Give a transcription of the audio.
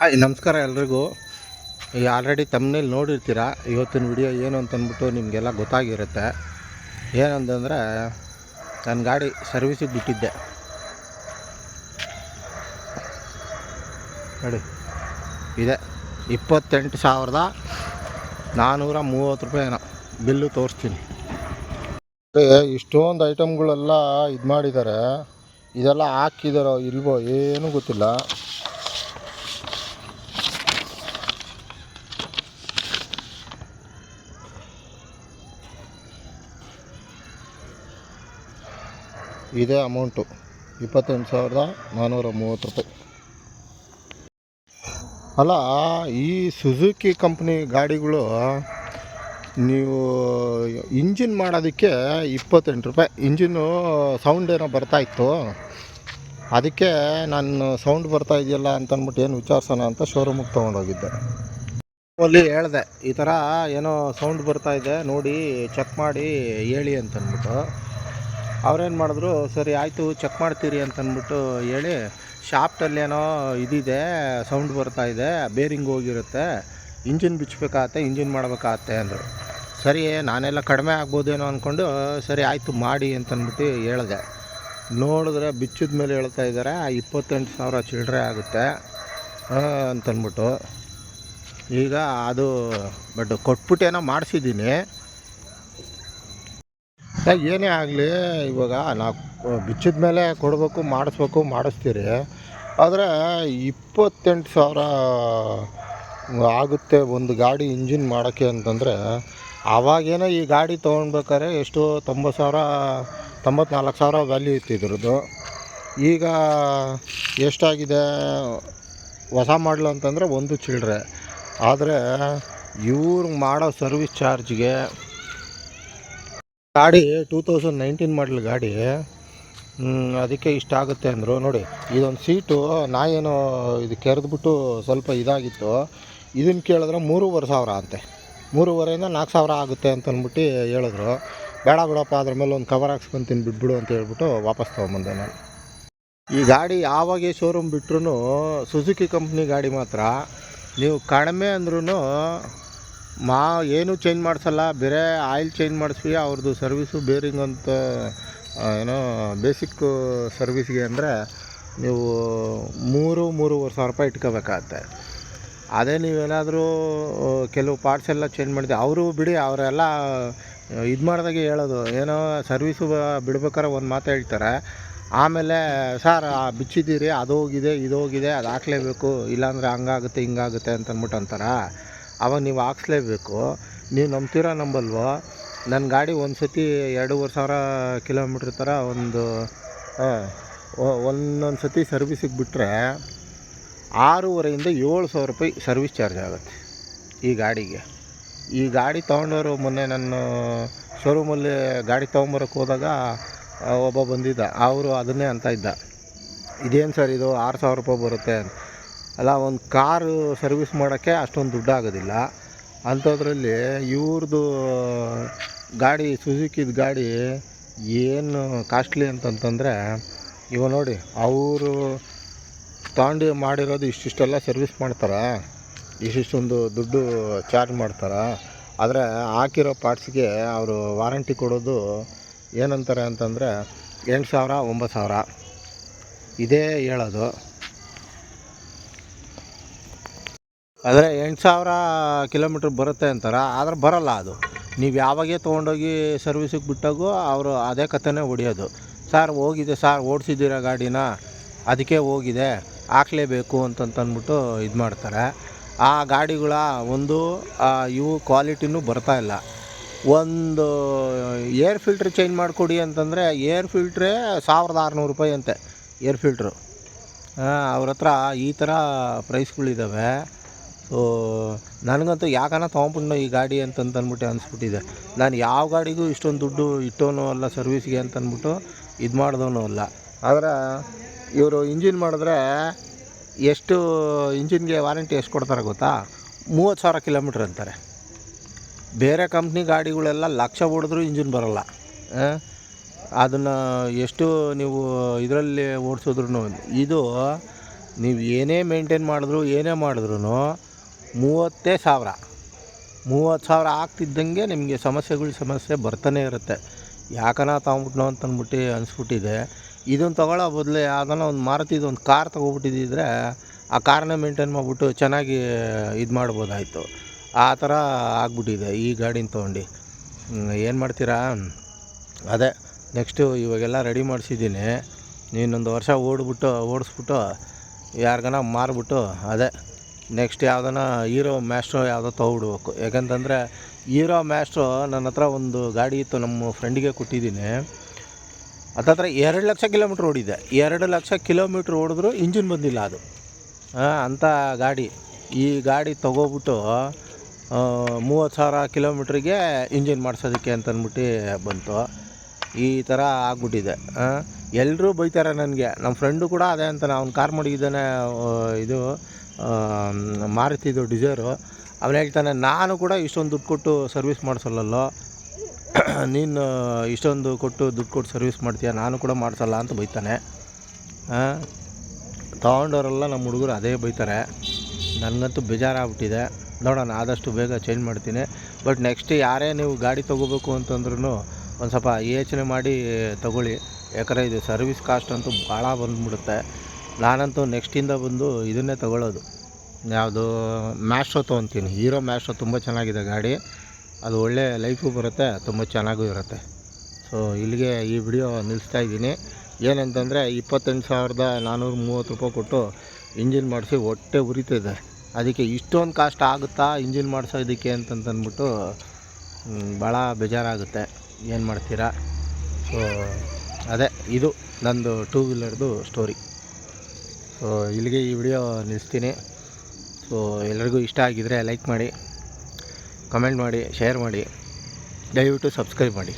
Hi, ನಮಸ್ಕಾರ ಎಲ್ರಿಗೂ. Already ತಮ್ಮನೇಲಿ ನೋಡಿರ್ತೀರ? ಇವತ್ತಿನ ವಿಡಿಯೋ ಏನು ಅಂತಂದ್ಬಿಟ್ಟು ನಿಮಗೆಲ್ಲ ಗೊತ್ತಾಗಿರುತ್ತೆ. ಏನಂತಂದರೆ ನನ್ನ ಗಾಡಿ ಸರ್ವಿಸಿಗೆ ಬಿಟ್ಟಿದ್ದೆ ನೋಡಿ, ಇದೆ. ಇಪ್ಪತ್ತೆಂಟು ಸಾವಿರದ ನಾನ್ನೂರ ಮೂವತ್ತು ರೂಪಾಯಿನ ಬಿಲ್ಲು ತೋರಿಸ್ತೀನಿ. ಇಷ್ಟೊಂದು ಐಟಮ್ಗಳೆಲ್ಲ ಇದು ಮಾಡಿದ್ದಾರೆ. ಇದೆಲ್ಲ ಹಾಕಿದಾರೋ ಇಲ್ವೋ ಏನೂ ಗೊತ್ತಿಲ್ಲ. ಇದೇ ಅಮೌಂಟು. ಇಪ್ಪತ್ತೊಂದು ಸಾವಿರದ ನಾನ್ನೂರ ಮೂವತ್ತು ರೂಪಾಯಿ. ಅಲ್ಲ, ಈ ಸುಜುಕಿ ಕಂಪ್ನಿ ಗಾಡಿಗಳು, ನೀವು ಇಂಜಿನ್ ಮಾಡೋದಕ್ಕೆ ಇಪ್ಪತ್ತೆಂಟು ರೂಪಾಯಿ. ಇಂಜಿನ್ನು ಸೌಂಡ್ ಏನೋ ಬರ್ತಾಯಿತ್ತು ಅದಕ್ಕೆ ನಾನು ಸೌಂಡ್ ಬರ್ತಾ ಇದೆಯಲ್ಲ ಅಂತಂದ್ಬಿಟ್ಟು ಏನು ವಿಚಾರಿಸೋಣ ಅಂತ ಶೋರೂಮಿಗೆ ತೊಗೊಂಡೋಗಿದ್ದೆ. ಅಲ್ಲಿ ಹೇಳಿದೆ, ಈ ಥರ ಏನೋ ಸೌಂಡ್ ಬರ್ತಾ ಇದೆ, ನೋಡಿ ಚೆಕ್ ಮಾಡಿ ಹೇಳಿ ಅಂತ ಅಂದ್ಬಿಟ್ಟು ಅವ್ರೇನು ಮಾಡಿದ್ರು, ಸರಿ ಆಯಿತು ಚೆಕ್ ಮಾಡ್ತೀರಿ ಅಂತಂದ್ಬಿಟ್ಟು ಹೇಳಿ ಶಾಫ್ಟಲ್ಲಿ ಏನೋ ಇದಿದೆ ಸೌಂಡ್ ಬರ್ತಾ ಇದೆ ಬೇರಿಂಗ್ ಹೋಗಿರುತ್ತೆ ಇಂಜಿನ್ ಬಿಚ್ಚಬೇಕಾಗತ್ತೆ ಇಂಜಿನ್ ಮಾಡಬೇಕಾಗತ್ತೆ ಅಂದರು. ಸರಿ, ನಾನೆಲ್ಲ ಕಡಿಮೆ ಆಗ್ಬೋದೇನೋ ಅಂದ್ಕೊಂಡು ಸರಿ ಆಯಿತು, ಮಾಡಿ ಅಂತಂದ್ಬಿಟ್ಟು ಹೇಳಿದೆ. ನೋಡಿದ್ರೆ ಬಿಚ್ಚಿದ ಮೇಲೆ ಹೇಳ್ತಾ ಇದ್ದಾರೆ, ಇಪ್ಪತ್ತೆಂಟು ಸಾವಿರ ಚಿಲ್ಲರೆ ಆಗುತ್ತೆ ಅಂತಂದ್ಬಿಟ್ಟು. ಈಗ ಅದು ಬಟ್ ಕೊಟ್ಬಿಟ್ಟೇನೋ ಮಾಡಿಸಿದ್ದೀನಿ. ಏನೇ ಆಗಲಿ, ಇವಾಗ ನಾವು ಬಿಚ್ಚಿದ ಮೇಲೆ ಕೊಡಬೇಕು, ಮಾಡಿಸ್ಬೇಕು, ಮಾಡಿಸ್ತೀರಿ. ಆದರೆ ಇಪ್ಪತ್ತೆಂಟು ಸಾವಿರ ಆಗುತ್ತೆ ಒಂದು ಗಾಡಿ ಇಂಜಿನ್ ಮಾಡೋಕ್ಕೆ ಅಂತಂದರೆ, ಆವಾಗೇನೋ ಈ ಗಾಡಿ ತೊಗೊಳ್ಬೇಕಾದ್ರೆ ಎಷ್ಟು ತೊಂಬತ್ತು ಸಾವಿರ, ತೊಂಬತ್ನಾಲ್ಕು ಸಾವಿರ ವ್ಯಾಲ್ಯೂ ಇತ್ತು ಇದ್ರದ್ದು. ಈಗ ಎಷ್ಟಾಗಿದೆ, ಹೊಸ ಮಾಡಲು ಅಂತಂದರೆ ಒಂದು ಚಿಲ್ಲರೆ. ಆದರೆ ಇವ್ರು ಮಾಡೋ ಸರ್ವಿಸ್ ಚಾರ್ಜ್ಗೆ ಗಾಡಿ ಟೂ ತೌಸಂಡ್ ನೈನ್ಟೀನ್ ಮಾಡಲ್ ಗಾಡಿ ಅದಕ್ಕೆ ಇಷ್ಟ ಆಗುತ್ತೆ ಅಂದರು. ನೋಡಿ, ಇದೊಂದು ಸೀಟು, ನಾ ಏನು ಇದು ಕೆರೆದ್ಬಿಟ್ಟು ಸ್ವಲ್ಪ ಇದಾಗಿತ್ತು. ಇದನ್ನು ಕೇಳಿದ್ರೆ ಮೂರುವರೆ ಸಾವಿರ ಅಂತೆ. ಮೂರುವರೆಯಿಂದ ನಾಲ್ಕು ಸಾವಿರ ಆಗುತ್ತೆ ಅಂತ ಅಂದ್ಬಿಟ್ಟು ಹೇಳಿದ್ರು. ಬೇಡ ಬಿಡಪ್ಪ, ಅದ್ರ ಮೇಲೆ ಒಂದು ಕವರ್ ಹಾಕ್ಸ್ಕೊಂತೀನಿ ಬಿಟ್ಬಿಡು ಅಂತ ಹೇಳ್ಬಿಟ್ಟು ವಾಪಸ್ ತೊಗೊಂಬಂದೆ ನಾನು. ಈ ಗಾಡಿ ಯಾವಾಗೇ ಶೋರೂಮ್ ಬಿಟ್ರೂ ಸುಜುಕಿ ಕಂಪ್ನಿ ಗಾಡಿ ಮಾತ್ರ. ನೀವು ಕಡಿಮೆ ಅಂದ್ರೂ ಮಾ ಏನು ಚೇಂಜ್ ಮಾಡಿಸಲ್ಲ, ಬೇರೆ ಆಯಿಲ್ ಚೇಂಜ್ ಮಾಡಿಸ್ವಿ ಅವ್ರದ್ದು ಸರ್ವಿಸು ಬೇರಿಂಗ್ ಅಂತ ಏನೋ ಬೇಸಿಕ್ ಸರ್ವಿಸ್ಗೆ ಅಂದರೆ ನೀವು ಮೂರು, ಮೂರುವರೆ ಸಾವಿರ ರೂಪಾಯಿ ಇಟ್ಕೋಬೇಕಾಗತ್ತೆ. ಅದೇ ನೀವೇನಾದರೂ ಕೆಲವು ಪಾರ್ಟ್ಸ್ ಎಲ್ಲ ಚೇಂಜ್ ಮಾಡಿದೆ ಅವರು ಬಿಡಿ, ಅವರೆಲ್ಲ ಇದು ಮಾಡಿದಾಗೆ ಹೇಳೋದು, ಏನೋ ಸರ್ವಿಸು ಬಿಡ್ಬೇಕಾರೆ ಒಂದು ಮಾತು ಹೇಳ್ತಾರೆ. ಆಮೇಲೆ, ಸರ್ ಬಿಚ್ಚಿದ್ದೀರಿ, ಅದು ಹೋಗಿದೆ, ಇದು ಹೋಗಿದೆ, ಅದು ಹಾಕ್ಲೇಬೇಕು, ಇಲ್ಲಾಂದರೆ ಹಂಗಾಗುತ್ತೆ, ಹಿಂಗಾಗುತ್ತೆ ಅಂತ ಅಂದ್ಬಿಟ್ಟು ಅಂತಾರೆ. ಅವಾಗ ನೀವು ಹಾಕ್ಸ್ಲೇಬೇಕು. ನೀವು ನಂಬ್ತೀರಾ ನಂಬಲ್ವೋ? ನನ್ನ ಗಾಡಿ ಒಂದು ಸತಿ ಎರಡೂವರೆ ಸಾವಿರ ಕಿಲೋಮೀಟ್ರ್ ಥರ ಒಂದು ಒಂದೊಂದು ಸತಿ ಸರ್ವಿಸಿಗೆ ಬಿಟ್ಟರೆ ಆರೂವರೆಯಿಂದ ಏಳು ಸಾವಿರ ರೂಪಾಯಿ ಸರ್ವಿಸ್ ಚಾರ್ಜ್ ಆಗುತ್ತೆ ಈ ಗಾಡಿಗೆ. ಈ ಗಾಡಿ ತೊಗೊಂಡವರು ಮೊನ್ನೆ ನನ್ನ ಶೋರೂಮಲ್ಲಿ ಗಾಡಿ ತೊಗೊಂಬರಕ್ಕೆ ಹೋದಾಗ ಒಬ್ಬ ಬಂದಿದ್ದ. ಅವರು ಅದನ್ನೇ ಅಂತ ಇದ್ದ. ಇದೇನು ಸರ್ ಇದು ಆರು ಸಾವಿರ ರೂಪಾಯಿ ಬರುತ್ತೆ ಅಂತ. ಅಲ್ಲ, ಒಂದು ಕಾರು ಸರ್ವಿಸ್ ಮಾಡೋಕ್ಕೆ ಅಷ್ಟೊಂದು ದುಡ್ಡು ಆಗೋದಿಲ್ಲ ಅಂಥದ್ರಲ್ಲಿ ಇವ್ರದ್ದು ಗಾಡಿ ಸುಜುಕಿದ ಗಾಡಿ ಏನು ಕಾಸ್ಟ್ಲಿ ಅಂತಂತಂದರೆ, ಇವ ನೋಡಿ, ಅವರು ತಗೊಂಡು ಮಾಡಿರೋದು ಇಷ್ಟಿಷ್ಟೆಲ್ಲ ಸರ್ವಿಸ್ ಮಾಡ್ತಾರೆ. ಇಷ್ಟಿಷ್ಟೊಂದು ದುಡ್ಡು ಚಾರ್ಜ್ ಮಾಡ್ತಾರೆ. ಆದರೆ ಹಾಕಿರೋ ಪಾರ್ಟ್ಸ್ಗೆ ಅವರು ವಾರಂಟಿ ಕೊಡೋದು ಏನಂತಾರೆ ಅಂತಂದರೆ, ಎಂಟು ಸಾವಿರ, ಒಂಬತ್ತು ಸಾವಿರ. ಇದೇ ಹೇಳೋದು. ಆದರೆ ಎಂಟು ಸಾವಿರ ಕಿಲೋಮೀಟ್ರ್ ಬರುತ್ತೆ ಅಂತಾರೆ, ಆದರೆ ಬರೋಲ್ಲ ಅದು. ನೀವು ಯಾವಾಗೇ ತೊಗೊಂಡೋಗಿ ಸರ್ವಿಸಿಗೆ ಬಿಟ್ಟಾಗೂ ಅವರು ಅದೇ ಕಥೆನೇ ಹೊಡಿಯೋದು. ಸರ್ ಹೋಗಿದೆ, ಸರ್ ಓಡಿಸಿದ್ದೀರ ಗಾಡಿನ? ಅದಕ್ಕೆ ಹೋಗಿದೆ, ಹಾಕ್ಲೇಬೇಕು ಅಂತಂತಂದ್ಬಿಟ್ಟು ಇದು ಮಾಡ್ತಾರೆ. ಆ ಗಾಡಿಗಳ ಒಂದು ಇವು ಕ್ವಾಲಿಟಿನೂ ಬರ್ತಾ ಇಲ್ಲ. ಒಂದು ಏರ್ ಫಿಲ್ಟ್ರ್ ಚೇಂಜ್ ಮಾಡಿಕೊಡಿ ಅಂತಂದರೆ ಏರ್ ಫಿಲ್ಟ್ರೇ ಸಾವಿರದ ಆರುನೂರು ರೂಪಾಯಿ ಅಂತೆ ಏರ್ ಫಿಲ್ಟ್ರು ಅವ್ರ ಹತ್ರ ಈ ಥರ ಪ್ರೈಸ್ಗಳಿದ್ದಾವೆ ಸೊ ನನಗಂತೂ ಯಾಕನ ತೊಗೊಂಬಿಟ್ನೋ ಈ ಗಾಡಿ ಅಂತಂತ ಅಂದ್ಬಿಟ್ಟು ಅನಿಸ್ಬಿಟ್ಟಿದೆ. ನಾನು ಯಾವ ಗಾಡಿಗೂ ಇಷ್ಟೊಂದು ದುಡ್ಡು ಇಟ್ಟೋನು ಅಲ್ಲ ಸರ್ವೀಸ್ಗೆ ಅಂತ ಅಂದ್ಬಿಟ್ಟು ಇದು ಮಾಡಿದವನು ಅಲ್ಲ. ಆದ್ರೆ ಇವರು ಇಂಜಿನ್ ಮಾಡಿದ್ರೆ ಎಷ್ಟು ಇಂಜಿನ್ಗೆ ವಾರಂಟಿ ಎಷ್ಟು ಕೊಡ್ತಾರೆ ಗೊತ್ತಾ? ಮೂವತ್ತು ಸಾವಿರ ಕಿಲೋಮೀಟ್ರ್ ಅಂತಾರೆ. ಬೇರೆ ಕಂಪ್ನಿ ಗಾಡಿಗಳೆಲ್ಲ ಲಕ್ಷ ಹೊಡೆದ್ರೂ ಇಂಜಿನ್ ಬರೋಲ್ಲ. ಅದನ್ನು ಎಷ್ಟು ನೀವು ಇದರಲ್ಲಿ ಓಡಿಸಿದ್ರು ಇದು ನೀವು ಏನೇ ಮೇಂಟೈನ್ ಮಾಡಿದ್ರು ಏನೇ ಮಾಡಿದ್ರು ಮೂವತ್ತೇ ಸಾವಿರ. ಮೂವತ್ತು ಸಾವಿರ ಆಗ್ತಿದ್ದಂಗೆ ನಿಮಗೆ ಸಮಸ್ಯೆಗಳು ಸಮಸ್ಯೆ ಬರ್ತಾನೆ ಇರುತ್ತೆ. ಯಾಕನ ತಗೊಂಬಿಟ್ನೋ ಅಂತ ಅಂದ್ಬಿಟ್ಟು ಅನಿಸ್ಬಿಟ್ಟಿದೆ. ಇದನ್ನು ತಗೊಳ್ಳೋ ಬದಲು ಯಾವ್ದಾನ ಒಂದು ಮಾರುತಿದು ಒಂದು ಕಾರ್ ತೊಗೊಬಿಟ್ಟಿದ್ದಿದ್ರೆ ಆ ಕಾರನ್ನ ಮೇಂಟೈನ್ ಮಾಡಿಬಿಟ್ಟು ಚೆನ್ನಾಗಿ ಇದು ಮಾಡ್ಬೋದಾಯಿತು. ಆ ಥರ ಆಗ್ಬಿಟ್ಟಿದೆ ಈ ಗಾಡಿನ ತೊಗೊಂಡು. ಏನು ಮಾಡ್ತೀರಾ? ಅದೇ, ನೆಕ್ಸ್ಟು ಇವಾಗೆಲ್ಲ ರೆಡಿ ಮಾಡಿಸಿದ್ದೀನಿ. ಇನ್ನೊಂದು ವರ್ಷ ಓಡ್ಬಿಟ್ಟು, ಓಡಿಸ್ಬಿಟ್ಟು ಯಾರಿಗನ ಮಾರಿಬಿಟ್ಟು ಅದೇ. ನೆಕ್ಸ್ಟ್ ಯಾವ್ದಾನ ಹೀರೋ ಮ್ಯಾಸ್ಟ್ರೋ ಯಾವುದೋ ತೊಗೊಬಿಡ್ಬೇಕು. ಯಾಕಂತಂದರೆ ಹೀರೋ ಮ್ಯಾಸ್ಟ್ರೋ ನನ್ನ ಹತ್ರ ಒಂದು ಗಾಡಿ ಇತ್ತು ನಮ್ಮ ಫ್ರೆಂಡಿಗೆ ಕೊಟ್ಟಿದ್ದೀನಿ. ಹತ್ತತ್ರ ಎರಡು ಲಕ್ಷ ಕಿಲೋಮೀಟ್ರ್ ಓಡಿದೆ. ಎರಡು ಲಕ್ಷ ಕಿಲೋಮೀಟ್ರ್ ಓಡಿದ್ರು ಇಂಜಿನ್ ಬಂದಿಲ್ಲ ಅದು. ಅಂಥ ಗಾಡಿ. ಈ ಗಾಡಿ ತೊಗೊಬಿಟ್ಟು ಮೂವತ್ತು ಸಾವಿರ ಕಿಲೋಮೀಟ್ರಿಗೆ ಇಂಜಿನ್ ಮಾಡಿಸೋದಕ್ಕೆ ಅಂತ ಅಂದ್ಬಿಟ್ಟು ಬಂತು. ಈ ಥರ ಆಗ್ಬಿಟ್ಟಿದೆ. ಎಲ್ಲರೂ ಬೈತಾರೆ ನನಗೆ. ನಮ್ಮ ಫ್ರೆಂಡು ಕೂಡ ಅದೇ ಅಂತಾನೆ ಅವ್ನು ಕಾರ್ ಮಡಗಿದ್ದಾನೆ ಇದು. ಮಾರುತಿದು ಡಿಸೈರು ಅವನು ಹೇಳ್ತಾನೆ, ನಾನು ಕೂಡ ಇಷ್ಟೊಂದು ದುಡ್ಡು ಕೊಟ್ಟು ಸರ್ವಿಸ್ ಮಾಡಿಸಲ್ಲಲ್ಲೋ? ನೀನು ಇಷ್ಟೊಂದು ಕೊಟ್ಟು ದುಡ್ಡು ಕೊಟ್ಟು ಸರ್ವಿಸ್ ಮಾಡ್ತೀಯ? ನಾನು ಕೂಡ ಮಾಡಿಸಲ್ಲ, ಅಂತ ಬೈತಾನೆ. ತೊಗೊಂಡವರೆಲ್ಲ ನಮ್ಮ ಹುಡುಗರು ಅದೇ ಬೈತಾರೆ. ನನಗಂತೂ ಬೇಜಾರಾಗ್ಬಿಟ್ಟಿದೆ. ನೋಡೋಣ, ಆದಷ್ಟು ಬೇಗ ಚೇಂಜ್ ಮಾಡ್ತೀನಿ. ಬಟ್ ನೆಕ್ಸ್ಟ್ ಯಾರೇ ನೀವು ಗಾಡಿ ತೊಗೋಬೇಕು ಅಂತಂದ್ರೂ ಒಂದು ಸ್ವಲ್ಪ ಯೋಚನೆ ಮಾಡಿ ತಗೊಳ್ಳಿ. ಯಾಕಂದರೆ ಇದು ಸರ್ವಿಸ್ ಕಾಸ್ಟ್ ಅಂತೂ ಭಾಳ ಬಂದ್ಬಿಡುತ್ತೆ. ನಾನಂತೂ ನೆಕ್ಸ್ಟಿಂದ ಬಂದು ಇದನ್ನೇ ತಗೊಳ್ಳೋದು. ಯಾವುದು ಮ್ಯಾಶೋ ತೊಗೊತೀನಿ. ಹೀರೋ ಮ್ಯಾಶೋ ತುಂಬ ಚೆನ್ನಾಗಿದೆ ಗಾಡಿ. ಅದು ಒಳ್ಳೆ ಲೈಫು ಬರುತ್ತೆ, ತುಂಬ ಚೆನ್ನಾಗೂ ಇರುತ್ತೆ. ಸೊ ಇಲ್ಲಿಗೆ ಈ ವಿಡಿಯೋ ನಿಲ್ಲಿಸ್ತಾ ಇದ್ದೀನಿ. ಏನಂತಂದರೆ ಇಪ್ಪತ್ತೆಂಟು ಸಾವಿರದ ನಾನ್ನೂರು ಮೂವತ್ತು ರೂಪಾಯಿ ಕೊಟ್ಟು ಇಂಜಿನ್ ಮಾಡಿಸಿ ಹೊಟ್ಟೆ ಉರಿತಿದೆ ಅದಕ್ಕೆ ಇಷ್ಟೊಂದು ಕಾಸ್ಟ್ ಆಗುತ್ತಾ ಇಂಜಿನ್ ಮಾಡಿಸೋದಕ್ಕೆ ಅಂತಂತಂದ್ಬಿಟ್ಟು ಭಾಳ ಬೇಜಾರಾಗುತ್ತೆ. ಏನು ಮಾಡ್ತೀರಾ? ಸೊ ಅದೇ ಇದು ನಂದು ಟೂ ವೀಲರ್ದು ಸ್ಟೋರಿ ಸೊ ಇಲ್ಲಿಗೆ ಈ ವಿಡಿಯೋ ನಿಲ್ಲಿಸ್ತೀನಿ. ಸೊ ಎಲ್ಲರಿಗೂ ಇಷ್ಟ ಆಗಿದ್ದರೆ ಲೈಕ್ ಮಾಡಿ ಕಮೆಂಟ್ ಮಾಡಿ ಶೇರ್ ಮಾಡಿ, ದಯವಿಟ್ಟು ಸಬ್ಸ್ಕ್ರೈಬ್ ಮಾಡಿ.